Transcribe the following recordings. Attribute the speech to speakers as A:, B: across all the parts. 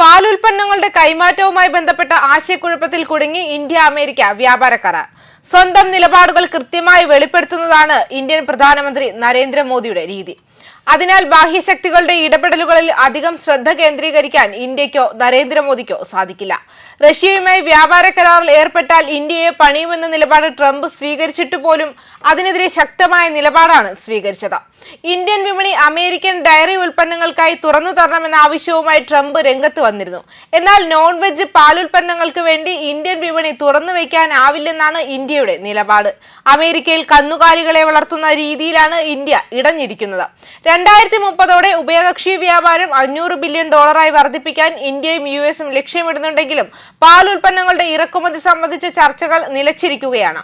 A: പാലുൽപ്പന്നങ്ങളുടെ കൈമാറ്റവുമായി ബന്ധപ്പെട്ട ആശയക്കുഴപ്പത്തിൽ കുടുങ്ങി India America വ്യാപാര കരാർ സ്വന്തം നിലപാടുകൾ കൃത്യമായി വെളിപ്പെടുത്തുന്നതാണ് ഇന്ത്യൻ പ്രധാനമന്ത്രി നരേന്ദ്രമോദിയുടെ രീതി. അതിനാൽ ബാഹ്യശക്തികളുടെ ഇടപെടലുകളിൽ അധികം ശ്രദ്ധ കേന്ദ്രീകരിക്കാൻ ഇന്ത്യക്കോ നരേന്ദ്രമോദിക്കോ സാധിക്കില്ല. റഷ്യയുമായി വ്യാപാര കരാറിൽ ഏർപ്പെട്ടാൽ ഇന്ത്യയെ പണിയുമെന്ന നിലപാട് ട്രംപ് സ്വീകരിച്ചിട്ട് പോലും അതിനെതിരെ ശക്തമായ നിലപാടാണ് സ്വീകരിച്ചത്. ഇന്ത്യൻ വിപണി അമേരിക്കൻ ഡയറി ഉൽപ്പന്നങ്ങൾക്കായി തുറന്നു തരണമെന്ന ആവശ്യവുമായി ട്രംപ് രംഗത്ത് വന്നിരുന്നു. എന്നാൽ നോൺ വെജ് പാലുൽപ്പന്നങ്ങൾക്ക് വേണ്ടി ഇന്ത്യൻ വിപണി തുറന്നു വയ്ക്കാനാവില്ലെന്നാണ് ഇന്ത്യയുടെ നിലപാട്. അമേരിക്കയിൽ കന്നുകാലികളെ വളർത്തുന്ന രീതിയിലാണ് ഇന്ത്യ ഇടഞ്ഞിരിക്കുന്നത്. രണ്ടായിരത്തി മുപ്പതോടെ ഉഭയകക്ഷി വ്യാപാരം അഞ്ഞൂറ് ബില്യൺ ഡോളറായി വർദ്ധിപ്പിക്കാൻ ഇന്ത്യയും യു എസും ലക്ഷ്യമിടുന്നുണ്ടെങ്കിലും പാൽ ഉൽപ്പന്നങ്ങളുടെ ഇറക്കുമതി സംബന്ധിച്ച ചർച്ചകൾ നിലച്ചിരിക്കുകയാണ്.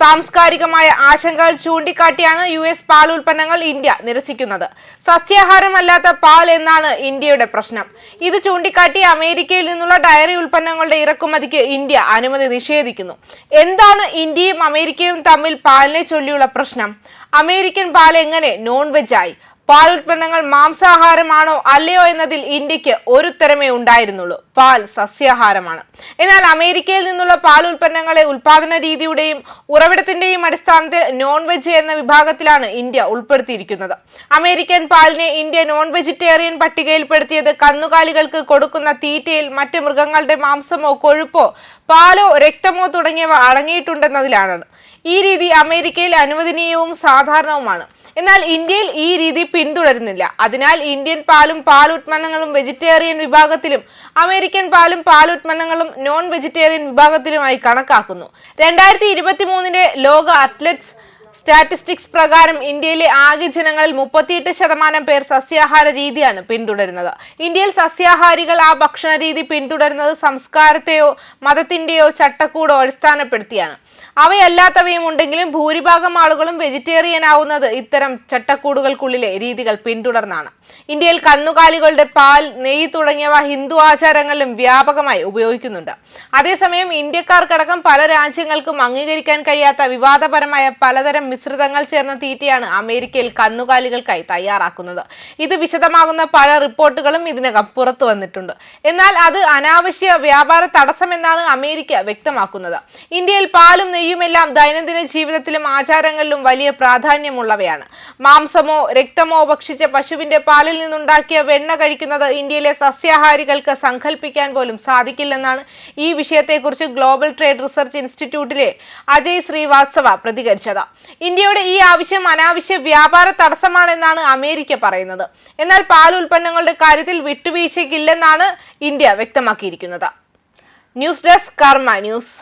A: സാംസ്കാരികമായ ആശങ്കകൾ ചൂണ്ടിക്കാട്ടിയാണ് യു എസ് പാൽ ഉൽപ്പന്നങ്ങൾ ഇന്ത്യ നിരസിക്കുന്നത്. സസ്യാഹാരമല്ലാത്ത പാൽ എന്നാണ് ഇന്ത്യയുടെ പ്രശ്നം. ഇത് ചൂണ്ടിക്കാട്ടി അമേരിക്കയിൽ നിന്നുള്ള ഡയറി ഉൽപ്പന്നങ്ങളുടെ ഇറക്കുമതിക്ക് ഇന്ത്യ അനുമതി നിഷേധിക്കുന്നു. എന്താണ് ഇന്ത്യയും അമേരിക്കയും തമ്മിൽ പാലിനെ ചൊല്ലിയുള്ള പ്രശ്നം? അമേരിക്കൻ പാൽ എങ്ങനെ നോൺ വെജ് ആയി? പാൽ ഉൽപ്പന്നങ്ങൾ മാംസാഹാരമാണോ അല്ലയോ എന്നതിൽ ഇന്ത്യയ്ക്ക് ഒരു ഉത്തരമേ ഉണ്ടായിരുന്നുള്ളൂ. പാൽ സസ്യാഹാരമാണ്. എന്നാൽ അമേരിക്കയിൽ നിന്നുള്ള പാൽ ഉൽപ്പന്നങ്ങളെ ഉൽപാദന രീതിയുടെയും ഉറവിടത്തിന്റെയും അടിസ്ഥാനത്തിൽ നോൺ വെജ് എന്ന വിഭാഗത്തിലാണ് ഇന്ത്യ ഉൾപ്പെടുത്തിയിരിക്കുന്നത്. അമേരിക്കൻ പാലിനെ ഇന്ത്യ നോൺ വെജിറ്റേറിയൻ പട്ടികയിൽപ്പെടുത്തിയത് കന്നുകാലികൾക്ക് കൊടുക്കുന്ന തീറ്റയിൽ മറ്റ് മൃഗങ്ങളുടെ മാംസമോ കൊഴുപ്പോ പാലോ രക്തമോ തുടങ്ങിയവ അടങ്ങിയിട്ടുണ്ടെന്നതിലാണ്. ഈ രീതി അമേരിക്കയിൽ അനുവദനീയവും സാധാരണവുമാണ്. എന്നാൽ ഇന്ത്യയിൽ ഈ രീതി പിന്തുടരുന്നില്ല. അതിനാൽ ഇന്ത്യൻ പാലും പാൽ ഉത്പന്നങ്ങളും വെജിറ്റേറിയൻ വിഭാഗത്തിലും അമേരിക്കൻ പാലും പാൽ ഉത്പന്നങ്ങളും നോൺ വെജിറ്റേറിയൻ വിഭാഗത്തിലുമായി കണക്കാക്കുന്നു. രണ്ടായിരത്തി ഇരുപത്തി മൂന്നിന്റെ ലോക അത്ലറ്റ്സ് സ്റ്റാറ്റിസ്റ്റിക്സ് പ്രകാരം ഇന്ത്യയിലെ ആകെ ജനങ്ങളിൽ മുപ്പത്തിയെട്ട് ശതമാനം പേർ സസ്യാഹാര രീതിയാണ് പിന്തുടരുന്നത്. ഇന്ത്യയിൽ സസ്യാഹാരികൾ ആ ഭക്ഷണ രീതി പിന്തുടരുന്നത് സംസ്കാരത്തെയോ മതത്തിന്റെയോ ചട്ടക്കൂടോ അടിസ്ഥാനപ്പെടുത്തിയാണ്. അവയല്ലാത്തവയും ഉണ്ടെങ്കിലും ഭൂരിഭാഗം ആളുകളും വെജിറ്റേറിയൻ ആവുന്നത് ഇത്തരം ചട്ടക്കൂടുകൾക്കുള്ളിലെ രീതികൾ പിന്തുടർന്നാണ്. ഇന്ത്യയിൽ കന്നുകാലികളുടെ പാൽ നെയ്യ് തുടങ്ങിയവ ഹിന്ദു ആചാരങ്ങളിലും വ്യാപകമായി ഉപയോഗിക്കുന്നുണ്ട്. അതേസമയം ഇന്ത്യക്കാർക്കടക്കം പല രാജ്യങ്ങൾക്കും അംഗീകരിക്കാൻ കഴിയാത്ത വിവാദപരമായ പലതരം മിശ്രിതങ്ങൾ ചേർന്ന തീറ്റയാണ് അമേരിക്കയിൽ കന്നുകാലികൾക്കായി തയ്യാറാക്കുന്നത്. ഇത് വിശദമാകുന്ന പല റിപ്പോർട്ടുകളും ഇതിനകം പുറത്തു വന്നിട്ടുണ്ട്. എന്നാൽ അത് അനാവശ്യ വ്യാപാര തടസ്സമെന്നാണ് അമേരിക്ക വ്യക്തമാക്കുന്നത്. ഇന്ത്യയിൽ പാലും നെയ്യുമെല്ലാം ദൈനംദിന ജീവിതത്തിലും ആചാരങ്ങളിലും വലിയ പ്രാധാന്യമുള്ളവയാണ്. മാംസമോ രക്തമോ ഭക്ഷിച്ച പശുവിന്റെ പാലിൽ നിന്നുണ്ടാക്കിയ വെണ്ണ കഴിക്കുന്നത് ഇന്ത്യയിലെ സസ്യാഹാരികൾക്ക് സങ്കല്പിക്കാൻ പോലും സാധിക്കില്ലെന്നാണ് ഈ വിഷയത്തെക്കുറിച്ച് ഗ്ലോബൽ ട്രേഡ് റിസർച്ച് ഇൻസ്റ്റിറ്റ്യൂട്ടിലെ അജയ് ശ്രീവാത്സവ പ്രതികരിച്ചത്. ഇന്ത്യയുടെ ഈ ആവശ്യം അനാവശ്യ വ്യാപാര തടസ്സമാണെന്നാണ് അമേരിക്ക പറയുന്നത്. എന്നാൽ പാൽ ഉൽപ്പന്നങ്ങളുടെ കാര്യത്തിൽ വിട്ടുവീഴ്ചയ്ക്കില്ലെന്നാണ് ഇന്ത്യ വ്യക്തമാക്കിയിരിക്കുന്നത്. News desk Karma news.